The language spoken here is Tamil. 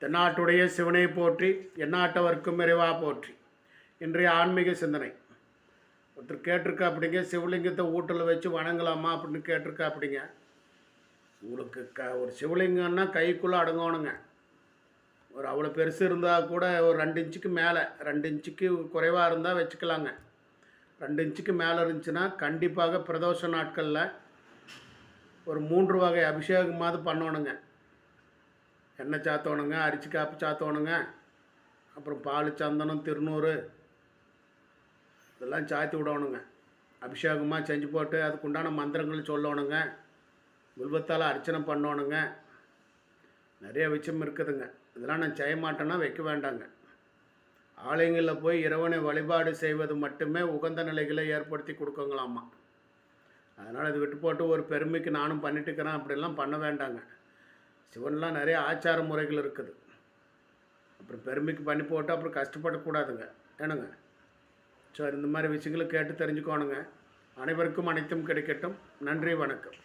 தென்னாட்டுடைய சிவனை போற்றி எந்நாட்டவர்க்கும் இறைவா போற்றி. இன்றைய ஆன்மீக சிந்தனை. ஒருத்தர் கேட்டிருக்கா அப்படிங்க சிவலிங்கத்தை ஊட்டில் வச்சு வணங்கலாமா அப்படின்னு கேட்டிருக்கா அப்படிங்க உங்களுக்கு க ஒரு சிவலிங்கம்னா கைக்குள்ளே அடங்கணுங்க. ஒரு அவ்வளோ பெருசு இருந்தால் கூட ஒரு ரெண்டு இன்ச்சுக்கு மேலே ரெண்டு இன்ச்சுக்கு குறைவாக இருந்தால் வச்சுக்கலாங்க. ரெண்டு இன்ச்சுக்கு மேலே இருந்துச்சுன்னா கண்டிப்பாக பிரதோஷ நாட்களில் ஒரு மூன்று வகை அபிஷேகமாவது பண்ணணுங்க. எண்ணெய் சாத்தணுங்க அரிசி காப்பி சாத்தணுங்க. அப்புறம் பால் சந்தனம் திருநூறு. இதெல்லாம் சாத்தி விடணுங்க. அபிஷேகமாக செஞ்சு போட்டு அதுக்குண்டான மந்திரங்கள் சொல்லணுங்க. வில்வத்தால் அர்ச்சனை பண்ணணுங்க. நிறைய விஷயம் இருக்குதுங்க. இதெல்லாம் நான் செய்ய மாட்டேன்னா வைக்க வேண்டாங்க. ஆலயங்களில் போய் இறைவனை வழிபாடு செய்வது மட்டுமே உகந்த நிலைகளை ஏற்படுத்தி கொடுக்குங்களாமா. அதனால் இது விட்டு போட்டு ஒரு பெருமைக்கு நானும் பண்ணிட்டுக்கிறேன் அப்படிலாம் பண்ண வேண்டாங்க. சிவன்லாம் நிறைய ஆச்சார முறைகள் இருக்குது. அப்புறம் பெருமைக்கு பண்ணி போட்டு அப்புறம் கஷ்டப்படக்கூடாதுங்க. ஏனுங்க சரி இந்த மாதிரி விஷயங்களை கேட்டு தெரிஞ்சுக்கோணுங்க. அனைவருக்கும் அனைத்தும் கிடைக்கட்டும். நன்றி வணக்கம்.